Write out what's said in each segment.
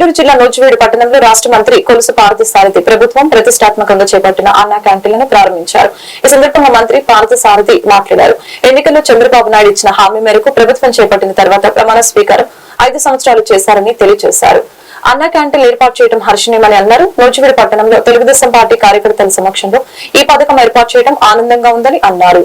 ఏలూరు జిల్లా నూజివీడు పట్టణంలో రాష్ట్ర మంత్రి కొలుసు పార్థసారథి సారథి ప్రభుత్వం ప్రతిష్టాత్మకంగా చేపట్టిన అన్నా క్యాంటీన్లను ప్రారంభించారు. ఈ సందర్భంగా మంత్రి పార్థసారథి సారథి మాట్లాడారు. ఎన్నికల్లో చంద్రబాబు నాయుడు ఇచ్చిన హామీ మేరకు ప్రభుత్వం చేపట్టిన తర్వాత ప్రమాణ స్వీకారం ఐదు సంవత్సరాలు చేశారని తెలియజేశారు. అన్నా క్యాంటీన్ ఏర్పాటు చేయడం హర్షణీయమని అన్నారు. నూజివీడు పట్టణంలో తెలుగుదేశం పార్టీ కార్యకర్తల సమక్షంలో ఈ పథకం ఏర్పాటు చేయడం ఆనందంగా ఉందని అన్నారు.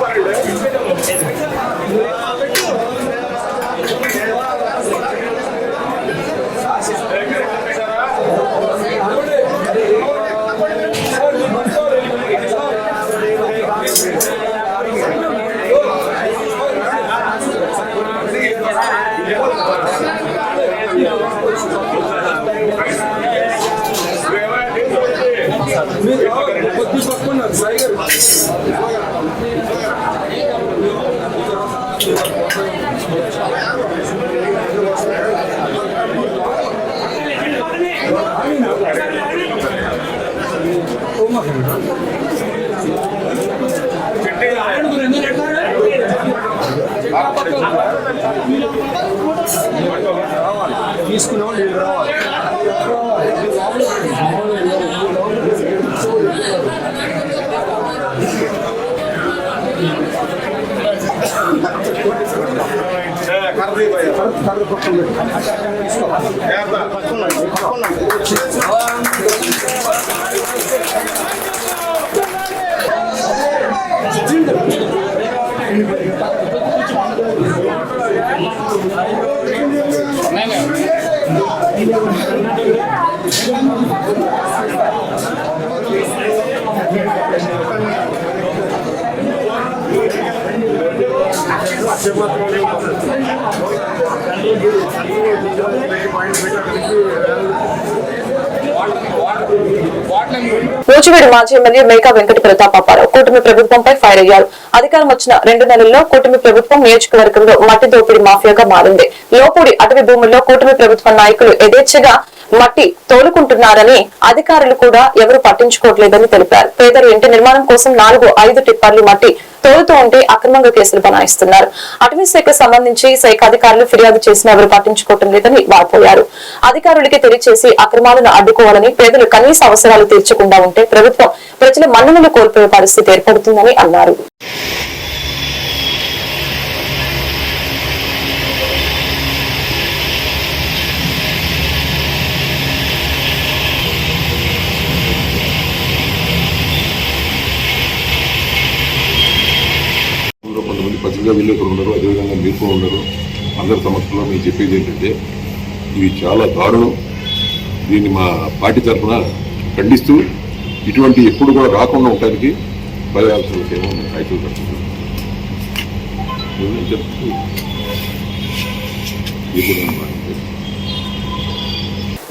Let's go. తీసుకున్నాం నేను రావాలి కర్ర పక్కన పాయింట్ పెట్టడానికి నూజివీడు మాజీ ఎమ్మెల్యే మేకా వెంకట ప్రతాపారావు కూటమి ప్రభుత్వంపై ఫైర్ అయ్యారు. అధికారం వచ్చిన రెండు నెలల్లో కూటమి ప్రభుత్వం నియోజకవర్గంలో మట్టి దోపిడీ మాఫియాగా మారింది. లోపుడి అటవీ భూముల్లో కూటమి ప్రభుత్వ నాయకులు యథేచ్ఛగా మట్టి తోలుకుంటున్నారని అధికారులు కూడా ఎవరు పట్టించుకోవట్లేదని తెలిపారు. పేదలు ఇంటి నిర్మాణం కోసం నాలుగు ఐదు టిప్పర్లు మట్టి తోలుతూ ఉంటే అక్రమంగా కేసులు బనాయిస్తున్నారు. అటవీ శాఖకు సంబంధించి శాఖ అధికారులు ఫిర్యాదు చేసినా ఎవరు పట్టించుకోవటం లేదని వాపోయారు. అధికారులకి తెలియచేసి అక్రమాలను అడ్డుకోవాలని పేదలు కనీస అవసరాలు తీర్చకుండా ఉంటే ప్రభుత్వం ప్రజల మన్ననలు కోల్పోయే పరిస్థితి ఏర్పడుతుందని అన్నారు. అందరి సమక్షంలో మేము చెప్పేది ఏంటంటే ఇవి చాలా దారుణం. దీన్ని మా పార్టీ తరఫున ఖండిస్తూ ఇటువంటి ఎప్పుడు కూడా రాకుండా ఉండడానికి ప్రజాల్సిన ఏమో రైతులు కట్టుకుంటున్నాం ఏమని చెప్తూ ఇది కూడా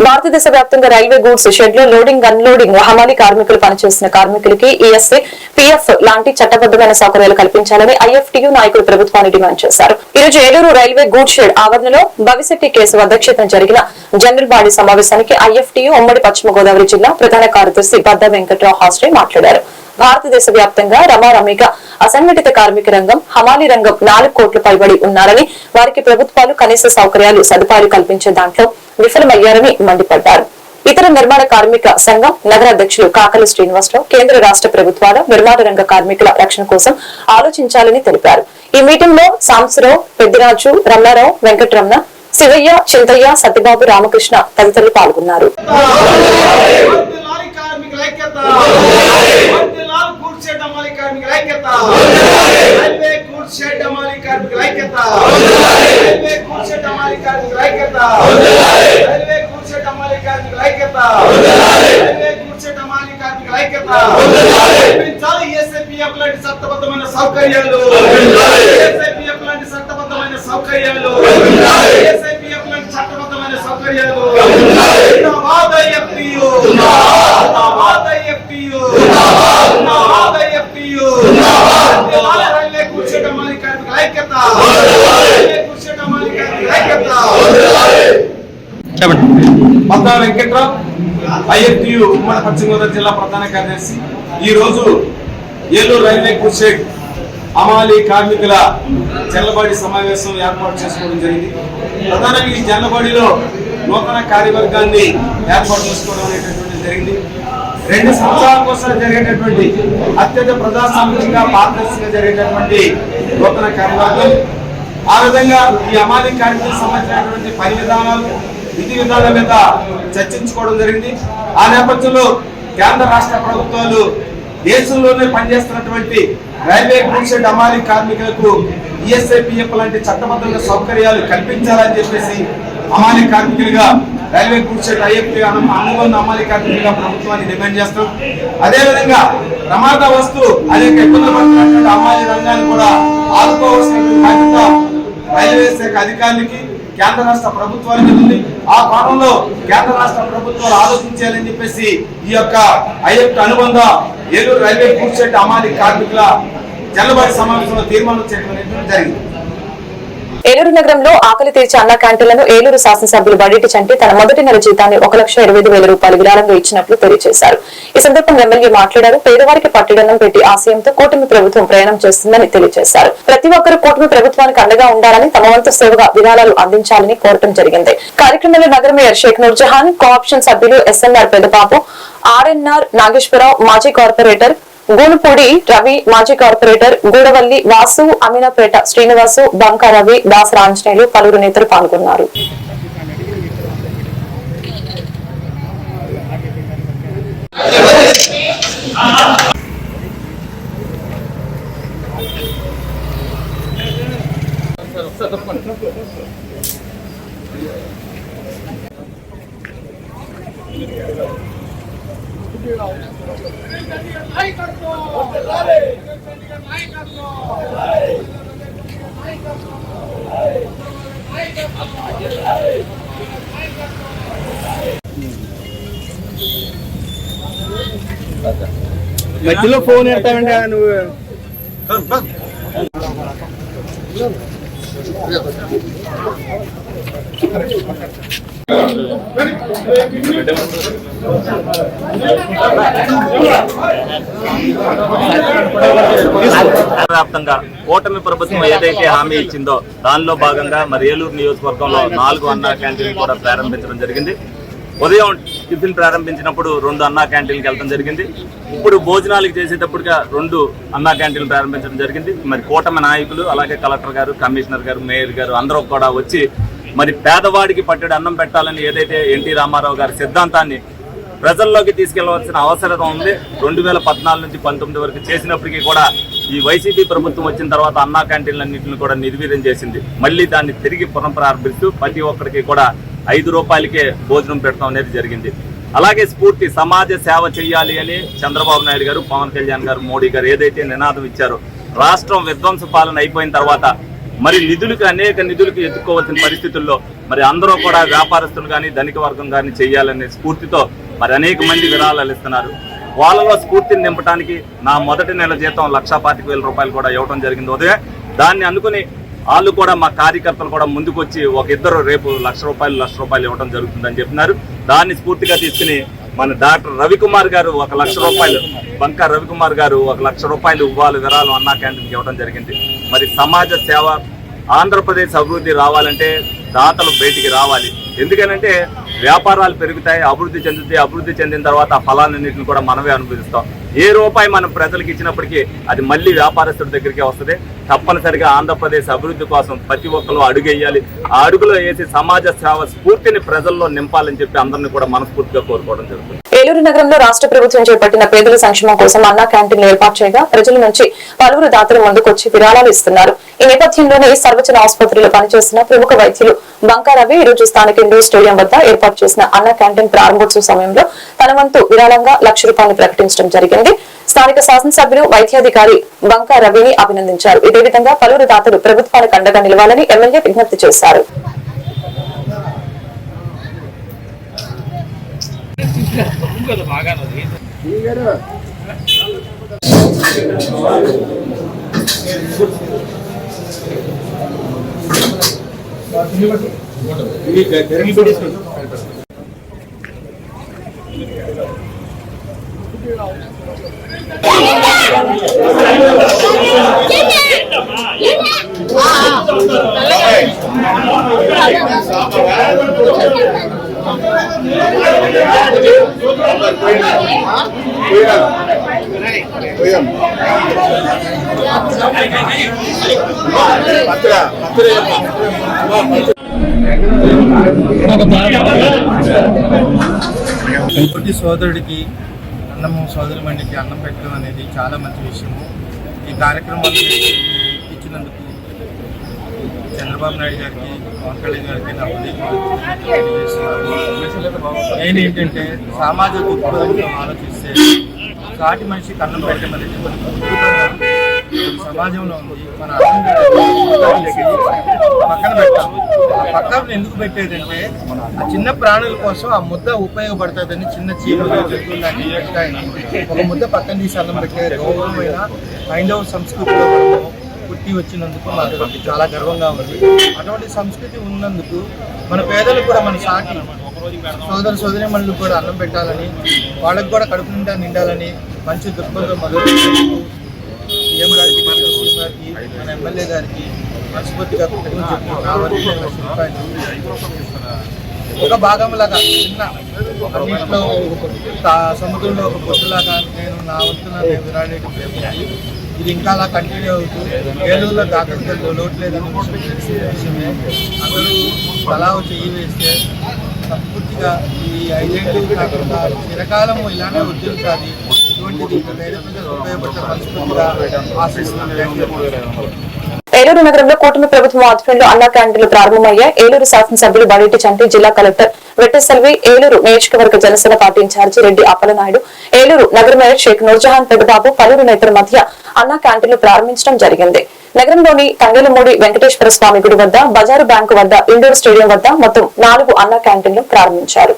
భారతదేశ వ్యాప్తంగా రైల్వే గూడ్స్ షెడ్లో లోడింగ్ అన్లోడింగ్ హమాలి కార్మికులు పనిచేస్తున్న కార్మికులకి ఈఎస్ఐ పిఎఫ్ లాంటి చట్టబద్దమైన సౌకర్యాలు కల్పించాలని ఐఎఫ్టియు నాయకులు ప్రభుత్వాన్ని డిమాండ్ చేశారు. ఈ రోజు ఏలూరు రైల్వే గూడ్స్ షెడ్ ఆవరణలో భవిశెట్టి కేసు అధ్యక్షతన జరిగిన జనరల్ బాడీ సమావేశానికి ఐఎఫ్టియు ఉమ్మడి పశ్చిమ గోదావరి జిల్లా ప్రధాన కార్యదర్శి బద్ద వెంకట్రావు హాస్టే మాట్లాడారు. భారతదేశ వ్యాప్తంగా రమారమిగా అసంఘటిత కార్మిక రంగం హమాలి రంగం నాలుగు కోట్ల పైబడి ఉన్నారని వారికి ప్రభుత్వాలు కనీస సౌకర్యాలు సదుపాయాలు కల్పించే దాంట్లో విఫలమయ్యారని మండిపడ్డారు. ఇతర నిర్మాణ కార్మిక సంఘం నగర అధ్యక్షులు కాకలి శ్రీనివాసరావు కేంద్ర రాష్ట్ర ప్రభుత్వాలు నిర్మాణ రంగ కార్మికుల రక్షణ కోసం ఆలోచించాలని తెలిపారు. ఈ మీటింగ్లో సాంసరావు పెద్దిరాజు రమణారావు వెంకటరమణ శివయ్య చింతయ్య సత్యబాబు రామకృష్ణ తదితరులు పాల్గొన్నారు. కార్మికుల ఐక్యత. కూర్చేట మాలి కార్మికుల ఐక్యత. పెంచాలి ఎస్ఐపిఎఫ్ లాంటి చట్టబద్ధమైన సౌకర్యాలు. ఎస్ఐపిఎఫ్ లాంటి చట్టబద్ధమైన సౌకర్యాలు. ఎస్ఐపిఎఫ్ లాంటి చట్టబద్ధమైన సౌకర్యాలు. జిందాబాద్ ఎఫ్పియు జిందాబాద్ ఎఫ్పియు జిందాబాద్ ఎఫ్పియు జిందాబాద్ రైల్వే కూర్చేట మాలి కార్మికుల ఐక్యత. కూర్చేట మాలి కార్మికుల ఐక్యత. చెప్పండి. పద్నా వెంకట్రావు. ఐఎఫ్టియు ఉమ్మడి పశ్చిమ గోదావరి జిల్లా ప్రధాన కార్యదర్శి. ఈ రోజు ఏలూరు రైల్వే కుషేక్ అమాలి కార్మికుల జల్లబడి సమావేశం ఏర్పాటు చేసుకోవడం జరిగింది. ప్రధానంగా ఈ జల్లబడిలో నూతన కార్యవర్గాన్ని ఏర్పాటు చేసుకోవడం అనేటటువంటి జరిగింది. రెండు సంవత్సరాల కోసం జరిగేటటువంటి అత్యంత ప్రజాస్వామ్యంగా పారదర్శకంగా జరిగేటటువంటి నూతన కార్యవర్గం. ఆ విధంగా ఈ అమాలి కార్మికులకు సంబంధించినటువంటి పని విధానాలు విధి విధాల మీద చర్చించుకోవడం జరిగింది. ఆ నేపథ్యంలో కేంద్ర రాష్ట్ర ప్రభుత్వాలు దేశంలోనే పనిచేస్తున్నటువంటి రైల్వే గూడ్స్ అండ్ అమాలి కార్మికులకు ఈఎస్ఐ పిఎఫ్ లాంటి చట్టబద్ధమైన సౌకర్యాలు కల్పించాలని చెప్పేసి అమాలి కార్మికులుగా రైల్వే గూడ్స్ అండ్ ఐఎఫ్ అనుబంధ అమాలి కార్మికులుగా ప్రభుత్వాన్ని డిమాండ్ చేస్తాం అదేవిధంగా ప్రమాద వస్తువు అనేక ఇబ్బందులు పడుతున్నటువంటి అమాలి రంగాన్ని కూడా ఆదుకోవాల్సిన బాధ్యత రైల్వే శాఖ అధికారులకి కేంద్ర రాష్ట్ర ప్రభుత్వానికి ఉంది. ఆ కోణంలో కేంద్ర రాష్ట్ర ప్రభుత్వాలు ఆలోచించాలని చెప్పేసి ఈ యొక్క ఐఎఫ్ అనుబంధ ఏలూరు రైల్వే కూర్చెట్ అమాలి కార్మికుల జనవరి సమావేశంలో తీర్మానం చేయడం జరిగింది. ఏలూరు నగరంలో ఆకలి తీర్చే అన్న క్యాంటీన్లను ఏలూరు శాసనసభ్యులు బడిటి చంటి తన మొదటి నెల జీతాన్ని ఒక లక్ష ఇరవై వేల రూపాయలు విరాళంగా ఇచ్చినట్లు తెలియజేశారు. ఈ సందర్భంగా ఎమ్మెల్యే మాట్లాడారు. పేదవారికి పట్టిడన్నం పెట్టి ఆశయంతో కూటమి ప్రభుత్వం ప్రయాణం చేస్తుందని తెలియజేశారు. ప్రతి ఒక్కరూ కూటమి ప్రభుత్వానికి అండగా ఉండాలని తమ వంతు సేవగా విరాళాలు అందించాలని కోరటం జరిగింది. కార్యక్రమంలో నగర మేయర్ షేక్ నూర్జహాన్ కోఆప్షన్ సభ్యులు ఎస్ఎన్ఆర్ పెద్దబాబు ఆర్ఎన్ఆర్ నాగేశ్వరరావు మాజీ కార్పొరేటర్ గూనుపూడి రవి మాజీ కార్పొరేటర్ గూడవల్లి వాసు అమీనాపేట శ్రీనివాసు బంకా రవి దాస రాంజనేయులు పలువురు నేతలు పాల్గొన్నారు. మధ్యలో ఫోన్ ఎడతామంటే నువ్వు Thank you. వ్యాప్తంగా కూటమి ప్రభుత్వం ఏదైతే హామీ ఇచ్చిందో దానిలో భాగంగా మరి ఏలూరు నియోజకవర్గంలో నాలుగు అన్నా క్యాంటీన్ కూడా ప్రారంభించడం జరిగింది. ఉదయం టిఫిన్ ప్రారంభించినప్పుడు రెండు అన్నా క్యాంటీన్కి వెళ్ళడం జరిగింది. ఇప్పుడు భోజనాలకు చేసేటప్పటిగా రెండు అన్నా క్యాంటీన్లు ప్రారంభించడం జరిగింది. మరి కూటమి నాయకులు అలాగే కలెక్టర్ గారు కమిషనర్ గారు మేయర్ గారు అందరూ కూడా వచ్చి మరి పేదవాడికి పట్టెడు అన్నం పెట్టాలని ఏదైతే ఎన్టీ రామారావు గారి సిద్ధాంతాన్ని ప్రజల్లోకి తీసుకెళ్ళవలసిన అవసరం ఉంది. రెండు వేల పద్నాలుగు నుంచి పంతొమ్మిది వరకు చేసినప్పటికీ కూడా ఈ వైసీపీ ప్రభుత్వం వచ్చిన తర్వాత అన్నా క్యాంటీన్లన్నింటిని కూడా నిర్వీర్యం చేసింది. మళ్ళీ దాన్ని తిరిగి పునఃప్రారంభిస్తూ ప్రతి ఒక్కరికి కూడా ఐదు రూపాయలకే భోజనం పెడతాం అనేది జరిగింది. అలాగే స్ఫూర్తి సమాజ సేవ చేయాలి అని చంద్రబాబు నాయుడు గారు పవన్ కళ్యాణ్ గారు మోడీ గారు ఏదైతే నినాదం ఇచ్చారో రాష్ట్రం విధ్వంస పాలన అయిపోయిన తర్వాత మరి నిధులకు అనేక నిధులకు ఎత్తుకోవాల్సిన పరిస్థితుల్లో మరి అందరూ కూడా వ్యాపారస్తులు కానీ ధనిక వర్గం కానీ చేయాలనే స్ఫూర్తితో మరి అనేక మంది విరాళాలు ఇస్తున్నారు. వాళ్ళలో స్ఫూర్తిని నింపడానికి నా మొదటి నెల జీతం లక్షా పాతిక వేల రూపాయలు కూడా ఇవ్వడం జరిగింది. ఉదయం దాన్ని అనుకుని వాళ్ళు కూడా మా కార్యకర్తలు కూడా ముందుకొచ్చి ఒక ఇద్దరు రేపు లక్ష రూపాయలు లక్ష రూపాయలు ఇవ్వడం జరుగుతుందని చెప్పినారు. దాన్ని స్ఫూర్తిగా తీసుకుని మన డాక్టర్ రవికుమార్ గారు ఒక లక్ష రూపాయలు బంకా రవికుమార్ గారు ఒక లక్ష రూపాయలు ఇవ్వాలి విరాళం అన్నా క్యాంటీన్కి ఇవ్వడం జరిగింది. మరి సమాజ సేవ ఆంధ్రప్రదేశ్ అభివృద్ధి రావాలంటే దాతలు బయటికి రావాలి. ఎందుకనంటే వ్యాపారాలు పెరుగుతాయి అభివృద్ధి చెందుతాయి అభివృద్ధి చెందిన తర్వాత ఆ ఫలాలన్నింటిని కూడా మనమే అనుభవిస్తాం. ఏ రూపాయి మనం ప్రజలకు ఇచ్చినప్పటికీ అది మళ్ళీ వ్యాపారస్తుడి దగ్గరికే వస్తుంది. తప్పనిసరిగా ఆంధ్రప్రదేశ్ అభివృద్ధి కోసం ప్రతి ఒక్కరు అడుగేయాలి. ఆ అడుగులో వేసి సమాజ సేవ స్ఫూర్తిని ప్రజల్లో నింపాలని చెప్పి అందరిని కూడా మనస్ఫూర్తిగా కోరుకోవడం జరుగుతుంది. ఏలూరు నగరంలో రాష్ట్ర ప్రభుత్వం చేపట్టిన పేదల సంక్షేమం కోసం అన్నా క్యాంటీన్లు ఏర్పాటు చేయగా ప్రజల నుంచి పలువురు దాతలు ముందుకొచ్చి విరాళాలు ఇస్తున్నారు. ఈ నేపథ్యంలోనే సర్వజన ఆసుపత్రిలో పనిచేస్తున్న ప్రముఖ వైద్యులు బంకారవి ఈ రోజు స్థానిక ఇండోర్ స్టేడియం వద్ద ఏర్పాటు చేసిన అన్నా క్యాంటీన్ ప్రారంభోత్సవ సమయంలో తన వంతు విరాళంగా లక్ష రూపాయలు ప్రకటించడం జరిగింది. స్థానిక శాసనసభ్యులు వైద్యాధికారి బంకా రవిని అభినందించారు. ఇదే విధంగా పలువురు దాతలు ప్రభుత్వానికి అండగా నిలవాలని ఎమ్మెల్యే విజ్ఞప్తి చేశారు. తోటి సోదరుడికి అన్నము సోదరి మండికి అన్నం పెట్టడం అనేది చాలా మంచి విషయము. ఈ కార్యక్రమం ఇచ్చినందుకు చంద్రబాబు నాయుడు గారికి పవన్ కళ్యాణ్ గారికి నా ఉదయం నేను ఏంటంటే సామాజిక దృక్పథంతో ఆలోచిస్తే సాటి మనిషికి అన్నం పెట్టడం అనేది సమాజంలో ఉంది. మన అన్నం పక్కన పెట్టాం ఆ పక్కన ఎందుకు పెట్టేదంటే ఆ చిన్న ప్రాణుల కోసం ఆ ముద్ద ఉపయోగపడుతుందని చిన్న చీమలు ఒక ముద్ద పక్కన తీసి అన్నం పెట్టే గౌరవమైన హైందవ సంస్కృతిలో పుట్టి వచ్చినందుకు మాకు చాలా గర్వంగా ఉంది. అటువంటి సంస్కృతి ఉన్నందుకు మన పేదలకు కూడా మన సాటి సోదర సోదరి మనులు కూడా అన్నం పెట్టాలని వాళ్ళకి కూడా కడుపు నిండా నిండాలని మంచి దృక్పథం మొదలు సీఎం గారికి మన సీఎం గారికి మన ఎమ్మెల్యే గారికి మనస్ఫూర్తిగా కృతజ్ఞతలు చెప్తూ ఒక భాగంలాగా చిన్న ఒక నీటిలో సముద్రంలో ఒక పొట్టులాగా నేను నా వంతున నేను విరాళేటి ప్రయత్నించి ఇది ఇంకా అలా కంటిన్యూ అవుతూ ఏలూరులో దాఖలు లోట్లేదని విషయమే. అందరూ తలా చెయ్యి వేస్తే పూర్తిగా ఈ ఐదేళ్ళు కాకుండా చిరకాలము ఇలానే ఉద్యోగాది ఇటువంటిది ఏలూరు నగరంలో కూటమి ప్రభుత్వం ఆధ్వర్యంలో అన్నా క్యాంటీన్లు ప్రారంభమయ్యాయి. ఏలూరు శాసనసభ్యులు బడేటి చంటి జిల్లా కలెక్టర్ వెట్టసల్వి ఏలూరు నియోజకవర్గ జనసేన పార్టీ ఇన్ఛార్జి రెడ్డి అప్పలనాయుడు ఏలూరు నగర మేయర్ షేక్ నూర్జహాన్ పెద్దబాబు పలువురు నేతల మధ్య అన్నా క్యాంటీన్లు ప్రారంభించడం జరిగింది. నగరంలోని తంగేలమూడి వెంకటేశ్వర స్వామి గుడి వద్ద బజారు బ్యాంకు వద్ద ఇండోర్ స్టేడియం వద్ద మొత్తం నాలుగు అన్నా క్యాంటీన్లు ప్రారంభించారు.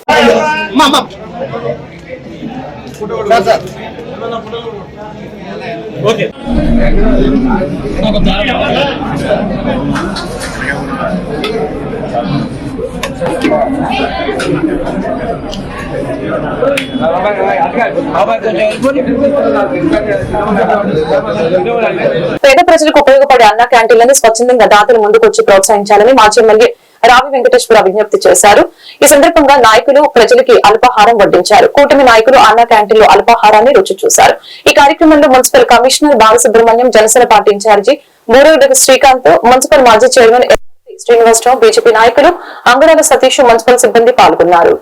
పేద ప్రజలకు ఉపయోగపడే అన్న క్యాంటీన్లను స్వచ్ఛందంగా దాతలు ముందుకొచ్చి ప్రోత్సహించాలని మాజీ ఎమ్మెల్యే రావి వెంకటేశ్వర విజ్ఞప్తి చేశారు. ఈ సందర్భంగా నాయకులు ప్రజలకి అల్పాహారం వడ్డించారు. కూటమి నాయకులు అన్న క్యాంటీన్లో అల్పాహారాన్ని రుచి చూశారు. ఈ కార్యక్రమంలో municipal commissioner Balasubrahmanyam Janasena party incharge మూడోడు Srikanth municipal మాజీ చైర్మన్ శ్రీనివాసరావు బీజేపీ నాయకులు అంగడాల సతీష్ మున్సిపల్ సిబ్బంది పాల్గొన్నారు.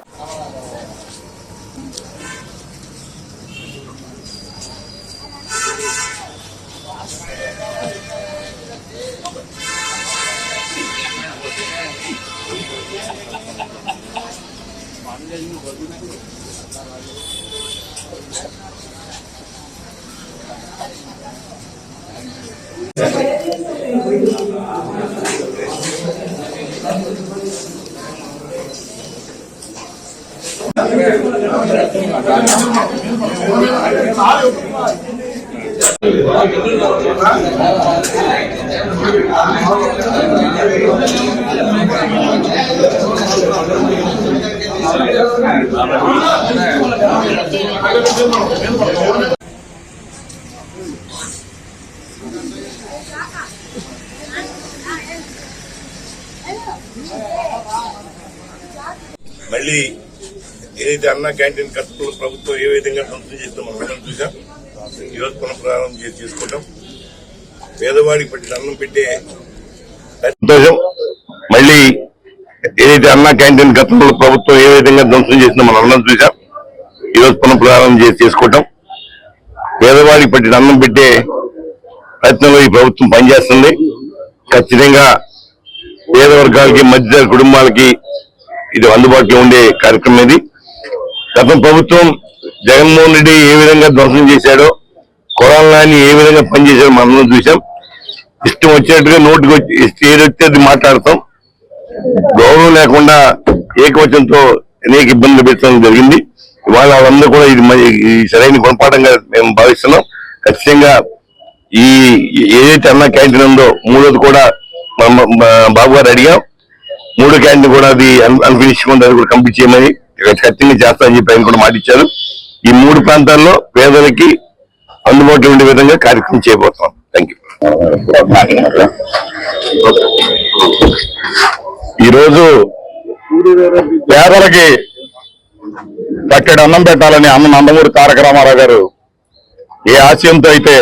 మళ్ళీ ఏదైతే అన్న క్యాంటీన్ కట్టుకున్న ప్రభుత్వం ఏ విధంగా ధ్వంసం చేస్తామో మనం చూసాం ఈరోజు పునఃప్రారంభం చేసి చేసుకుంటాం. పేదవాడికి పట్టిన అన్నం పెట్టే సంతోషం. మళ్ళీ ఏదైతే అన్న క్యాంటీన్ గతంలో ప్రభుత్వం ఏ విధంగా ధ్వంసం చేసిందో మనం అన్నం చూసాం ఈరోజు పునఃప్రారంభం చేసి చేసుకోవటం పేదవాడికి పట్టిన అన్నం పెట్టే ప్రయత్నంలో ఈ ప్రభుత్వం పనిచేస్తుంది. ఖచ్చితంగా పేద వర్గాలకి మధ్య కుటుంబాలకి ఇది అందుబాటులో ఉండే కార్యక్రమం ఇది. గత ప్రభుత్వం జగన్మోహన్ రెడ్డి ఏ విధంగా ధ్వంసం చేశాడో కొరాలని ఏ విధంగా పనిచేశాడో మనం చూసాం ఇష్టం వచ్చినట్టుగా నోటికి వచ్చి ఏది అది మాట్లాడతాం. గౌరవం లేకుండా ఏకవచనంతో అనేక ఇబ్బందులు పెట్టడం జరిగింది. ఇవాళ వాళ్ళందరూ కూడా ఇది మరి సరైన గుణపాఠంగా మేము భావిస్తున్నాం. ఖచ్చితంగా ఈ ఏదైతే అన్న క్యాంటీన్ ఉందో మూడోది కూడా మా- మా బాబు గారు అడిగాం. మూడో క్యాంటీన్ కూడా అది అన్ఫినిష్ అది కూడా కంప్లీట్ చేయమని. ఖచ్చితంగా చేస్తామని చెప్పి ఆయన కూడా మాటిచ్చారు. ఈ మూడు ప్రాంతాల్లో పేదలకి అందుబాటులో ఉండే విధంగా కార్యక్రమం చేయబోతున్నాం. థ్యాంక్ యూ ఈరోజు పేదలకి పట్టెడు అన్నం పెట్టాలని అన్న నందమూరి తారక రామారావు గారు ఏ ఆశయంతో అయితే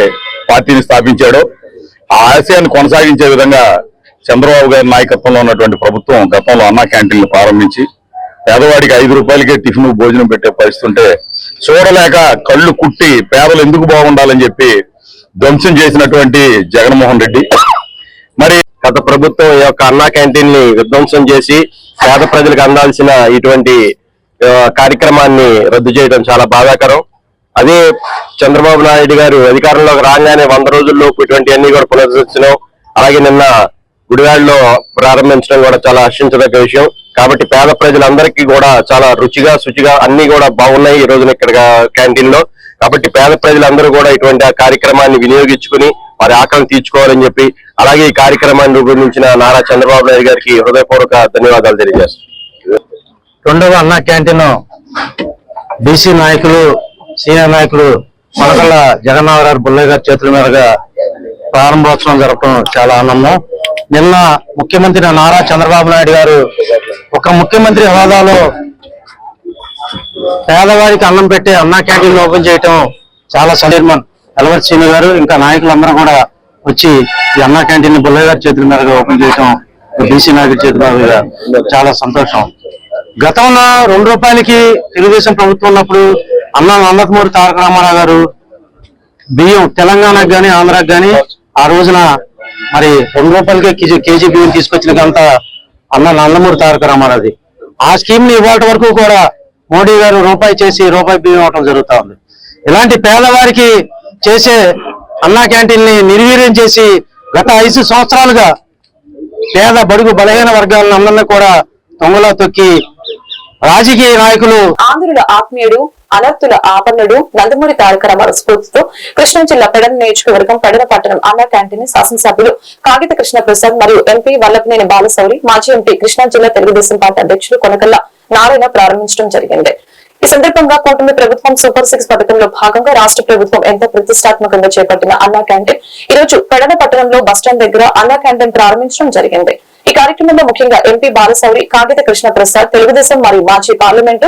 పార్టీని స్థాపించాడో ఆ ఆశయాన్ని కొనసాగించే విధంగా చంద్రబాబు గారి నాయకత్వంలో ఉన్నటువంటి ప్రభుత్వం గతంలో అన్నా క్యాంటీన్లు ప్రారంభించి పేదవాడికి ఐదు రూపాయలకే టిఫిన్ భోజనం పెట్టే పరిస్థితి ఉంటే చూడలేక కళ్ళు కుట్టి పేదలు ఎందుకు బాగుండాలని చెప్పి ధ్వంసం చేసినటువంటి జగన్మోహన్ రెడ్డి. మరి గత ప్రభుత్వం ఈ యొక్క అన్నా క్యాంటీన్ని విధ్వంసం చేసి పేద ప్రజలకు అందాల్సిన ఇటువంటి కార్యక్రమాన్ని రద్దు చేయడం చాలా బాధాకరం. అదే చంద్రబాబు నాయుడు గారు అధికారంలోకి రాగానే వంద రోజుల్లో ఇటువంటి అన్ని కూడా పునరుద్ధరించడం అలాగే నిన్న గుడివాడలో ప్రారంభించడం కూడా చాలా హర్షించదగ్గ విషయం. కాబట్టి పేద ప్రజలందరికీ కూడా చాలా రుచిగా శుచిగా అన్ని కూడా బాగున్నాయి ఈ రోజున ఇక్కడ క్యాంటీన్లో. కాబట్టి పేద ప్రజలందరూ కూడా ఇటువంటి ఆ కార్యక్రమాన్ని వినియోగించుకుని వారి ఆకలిని తీర్చుకోవాలని చెప్పి అలాగే ఈ కార్యక్రమాన్ని రూపొందించిన నారా చంద్రబాబు నాయుడు గారికి హృదయపూర్వక ధన్యవాదాలు తెలియజేస్తాను రెండవ అన్నా క్యాంటీన్ బీసీ నాయకులు సీనియర్ నాయకులు మనకల్ల జగన్నాథరావు బుల్లయ్య గారి చేతుల మీదుగా ప్రారంభోత్సవం జరపడం చాలా ఆనందం. నిన్న ముఖ్యమంత్రి నారా చంద్రబాబు నాయుడు గారు ఒక ముఖ్యమంత్రి హోదాలో పేదవాడికి అన్నం పెట్టే అన్నా క్యాంటీన్ ఓపెన్ చేయటం చాలా సందర్భం ఎలవర్ సీని గారు ఇంకా నాయకులందరూ కూడా వచ్చి ఈ అన్నా క్యాంటీన్ బుల్లయ్య గారి చేతుల మీదుగా ఓపెన్ చేయటం బీసీ నాయకుడి చేతుల మీదుగా చాలా సంతోషం. గతంలో రెండు రూపాయలకి తెలుగుదేశం ప్రభుత్వం ఉన్నప్పుడు అన్న నందకమూరి తారక రామారావు గారు బియ్యం తెలంగాణకు కానీ ఆంధ్రాకు కానీ ఆ రోజున మరి రెండు రూపాయలకే కేజీ కేజీ బియ్యం తీసుకొచ్చిన ఘనత అన్న నందమూరి తారక రామారావుది ఆ స్కీమ్ని ఇవాళ వరకు కూడా మోడీ గారు రూపాయి చేసి రూపాయి బియ్యం అవటం జరుగుతా ఉంది. ఇలాంటి పేదవారికి చేసే అన్నా క్యాంటీన్ని నిర్వీర్యం చేసి గత ఐదు సంవత్సరాలుగా పేద బడుగు బలహీన వర్గాలను అందరినీ కూడా తొంగలో తొక్కి రాజకీయ నాయకులు ఆంధ్రుల ఆత్మీయుడు అనర్థుల ఆపన్నుడు నందమూరి తారక రామారావు స్ఫూర్తితో కృష్ణా జిల్లా పెడన నియోజకవర్గం పెడన పట్టణం అన్న క్యాంటీన్ శాసనసభ్యులు కాగిత కృష్ణ ప్రసాద్ మరియు ఎంపీ వల్లభనేని బాలశౌరి మాజీ ఎంపీ కృష్ణా జిల్లా తెలుగుదేశం పార్టీ అధ్యక్షులు కొనకల్ల నారాయణ ప్రారంభించడం జరిగింది. ఈ సందర్భంగా కూటమి ప్రభుత్వం సూపర్ సిక్స్ పథకంలో భాగంగా రాష్ట్ర ప్రభుత్వం ఎంతో ప్రతిష్టాత్మకంగా చేపట్టిన అన్నా క్యాంటీన్ ఈ రోజు పెడన పట్టణంలో బస్టాండ్ దగ్గర అన్నా క్యాంటీన్ ప్రారంభించడం జరిగింది. ఈ కార్యక్రమంలో ముఖ్యంగా ఎంపీ బాలశౌరి కాగిత కృష్ణ ప్రసాద్ తెలుగుదేశం మరియు మాజీ పార్లమెంటు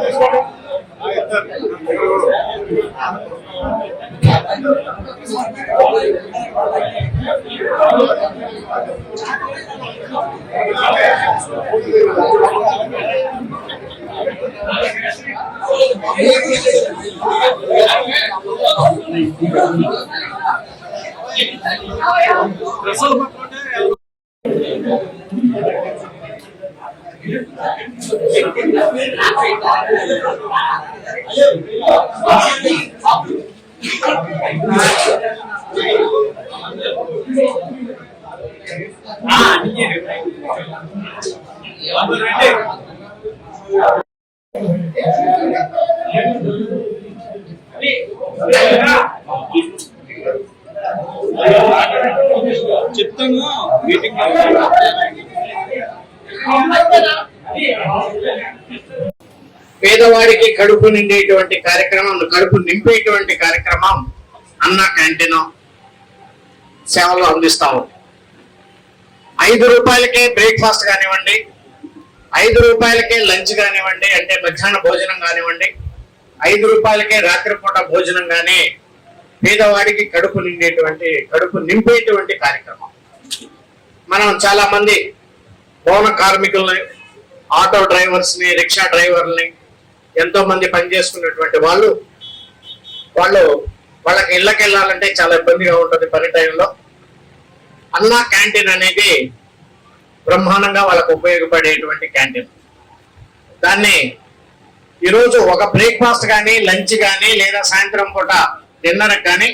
తీసుకోండి Gracias. చెప్తాను మీటింగ్ పేదవాడికి కడుపు నిండేటువంటి కార్యక్రమం కడుపు నింపేటువంటి కార్యక్రమం అన్న క్యాంటీన్ సేవలు అందిస్తాము. ఐదు రూపాయలకే బ్రేక్ఫాస్ట్ కానివ్వండి ఐదు రూపాయలకే లంచ్ కానివ్వండి అంటే మధ్యాహ్న భోజనం కానివ్వండి ఐదు రూపాయలకే రాత్రిపూట భోజనం కానీ పేదవాడికి కడుపు నిండేటువంటి కడుపు నింపేటువంటి కార్యక్రమం. మనం చాలా మంది భవన కార్మికుల్ని ఆటో డ్రైవర్స్ని రిక్షా డ్రైవర్ని ఎంతో మంది పనిచేసుకున్నటువంటి వాళ్ళు వాళ్ళు వాళ్ళకి ఇళ్ళకి వెళ్ళాలంటే చాలా ఇబ్బందిగా ఉంటుంది పని టైంలో. అన్నా క్యాంటీన్ అనేది బ్రహ్మాండంగా వాళ్ళకు ఉపయోగపడేటువంటి క్యాంటీన్. దాన్ని ఈరోజు ఒక బ్రేక్ఫాస్ట్ కానీ లంచ్ కానీ లేదా సాయంత్రం పూట డిన్నర్ కానీ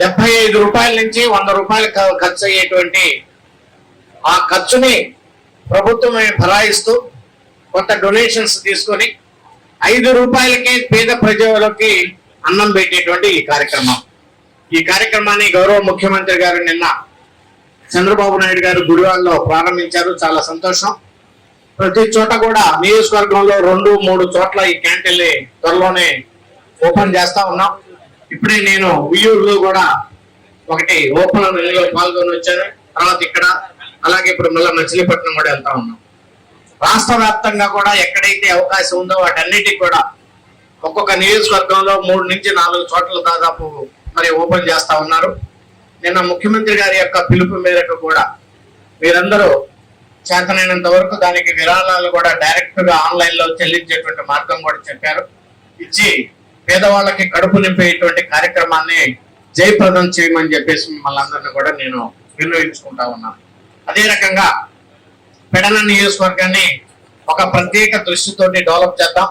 డెబ్బై ఐదు రూపాయల నుంచి వంద రూపాయలు ఖర్చు అయ్యేటువంటి ఆ ఖర్చుని ప్రభుత్వమే ఫలాయిస్తూ కొంత డొనేషన్స్ తీసుకొని ఐదు రూపాయలకే పేద ప్రజలకి అన్నం పెట్టేటువంటి ఈ కార్యక్రమం. ఈ కార్యక్రమాన్ని గౌరవ ముఖ్యమంత్రి గారు నిన్న చంద్రబాబు నాయుడు గారు గుడివాడలో ప్రారంభించారు. చాలా సంతోషం. ప్రతి చోట కూడా నియోజకవర్గంలో రెండు మూడు చోట్ల ఈ క్యాంటీన్ని త్వరలోనే ఓపెన్ చేస్తా ఉన్నాం. ఇప్పుడే నేను ఉయ్యూరులో కూడా ఒకటి ఓపెన్ పాల్గొని వచ్చాను తర్వాత ఇక్కడ అలాగే ఇప్పుడు మళ్ళీ మచిలీపట్నం కూడా వెళ్తా ఉన్నాం. రాష్ట్ర వ్యాప్తంగా కూడా ఎక్కడైతే అవకాశం ఉందో వాటన్నిటికి కూడా ఒక్కొక్క నియోజకవర్గంలో మూడు నుంచి నాలుగు చోట్ల దాదాపు మరి ఓపెన్ చేస్తా ఉన్నారు. నిన్న ముఖ్యమంత్రి గారి యొక్క పిలుపు మేరకు కూడా మీరందరూ చేతనైనంత వరకు దానికి విరాళాలు కూడా డైరెక్ట్గా ఆన్లైన్లో చెల్లించేటువంటి మార్గం కూడా చెప్పారు. ఇచ్చి పేదవాళ్ళకి కడుపు నింపేటువంటి కార్యక్రమాన్ని జయప్రదం చేయమని చెప్పేసి మిమ్మల్ని అందరినీ కూడా నేను వినియోగించుకుంటా ఉన్నాను. అదే రకంగా పెడల నియోజకవర్గాన్ని ఒక ప్రత్యేక దృష్టితోటి డెవలప్ చేద్దాం.